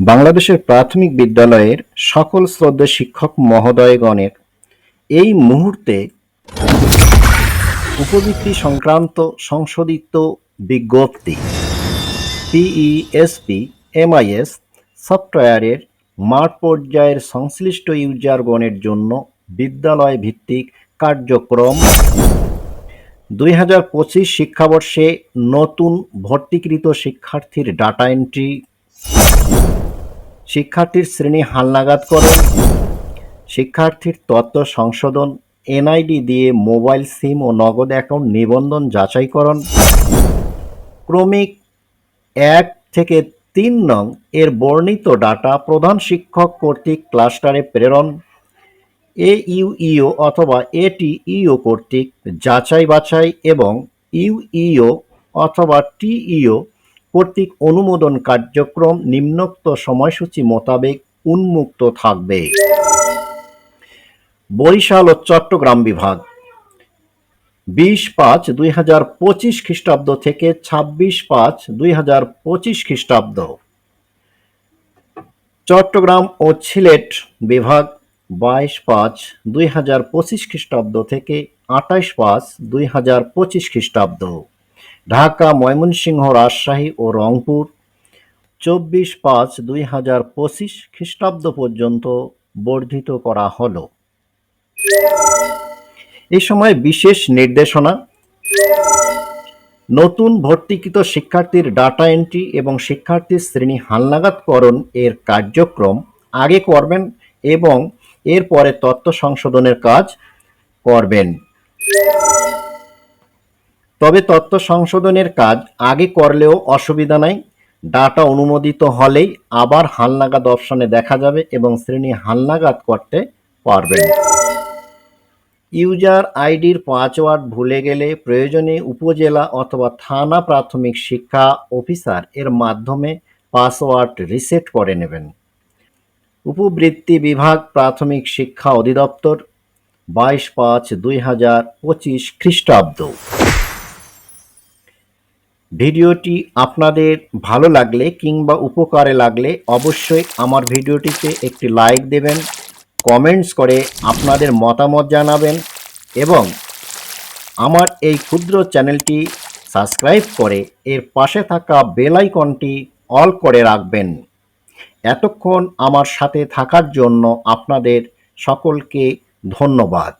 বাংলাদেশের প্রাথমিক বিদ্যালয়ের সকল শ্রদ্ধা শিক্ষক মহোদয়গণের এই মুহূর্তে উপবৃত্তি সংক্রান্ত সংশোধিত বিজ্ঞপ্তি পিইএসপি এমআইএস সফটওয়্যারের মাঠ পর্যায়ের সংশ্লিষ্ট ইউজারগণের জন্য বিদ্যালয় ভিত্তিক কার্যক্রম। দুই হাজার পঁচিশ শিক্ষাবর্ষে নতুন ভর্তিকৃত শিক্ষার্থীর ডাটা এন্ট্রি। শিক্ষার্থীর শ্রেণি হালনাগাদকরণ শিক্ষার্থীর তথ্য সংশোধন, এনআইডি দিয়ে মোবাইল সিম ও নগদ অ্যাকাউন্ট নিবন্ধন যাচাইকরণ ক্রমিক এক থেকে তিন নং এর বর্ণিত ডাটা প্রধান শিক্ষক কর্তৃক ক্লাস্টারে প্রেরণ। এ ইউইও অথবা এটিইও কর্তৃক যাচাই বাছাই এবং ইউইও অথবা টিইও কর্তৃক অনুমোদন কার্যক্রম নিম্নোক্ত সময়সূচি মোতাবেক উন্মুক্ত থাকবে। বরিশাল ও চট্টগ্রাম বিভাগ। বিশ পাঁচ দুই হাজার পঁচিশ খ্রিস্টাব্দ থেকে ছাব্বিশ পাঁচ দুই হাজার পঁচিশ খ্রিস্টাব্দ। চট্টগ্রাম ও সিলেট বিভাগ বাইশ পাঁচ দুই হাজার পঁচিশ খ্রিস্টাব্দ থেকে আঠাইশ পাঁচ দুই হাজার পঁচিশ খ্রিস্টাব্দ। ঢাকা, ময়মনসিংহ, রাজশাহী ও রংপুর। চব্বিশ পাঁচ দুই হাজার পঁচিশ খ্রিস্টাব্দ পর্যন্ত বর্ধিত করা হল। এই সময় বিশেষ নির্দেশনা। নতুন ভর্তিকৃত শিক্ষার্থীর ডাটা এন্ট্রি এবং শিক্ষার্থীর শ্রেণি হালনাগাদকরণ এর কার্যক্রম আগে করবেন এবং এরপরে তথ্য সংশোধনের কাজ করবেন। তবে তথ্য সংশোধনের কাজ আগে করলেও অসুবিধা নাই। ডাটা অনুমোদিত হলেই আবার হালনাগাদ অপশনে দেখা যাবে এবং শ্রেণি হালনাগাদ করতে পারবেন ইউজার আইডির পাসওয়ার্ড ভুলে গেলে প্রয়োজনে উপজেলা অথবা থানা প্রাথমিক শিক্ষা অফিসার এর মাধ্যমে পাসওয়ার্ড রিসেট করে নেবেন। উপবৃত্তি বিভাগ প্রাথমিক শিক্ষা অধিদপ্তর, বাইশ পাঁচ দুই হাজার পঁচিশ খ্রিস্টাব্দ। ভিডিওটি আপনাদের ভালো লাগলে কিংবা উপকারে লাগলে অবশ্যই আমার ভিডিওটিতে একটি লাইক দেবেন কমেন্টস করে আপনাদের মতামত জানাবেন এবং আমার এই ক্ষুদ্র চ্যানেলটি সাবস্ক্রাইব করে এর পাশে থাকা বেল আইকনটি অল করে রাখবেন। এতক্ষণ আমার সাথে থাকার জন্য আপনাদের সকলকে ধন্যবাদ।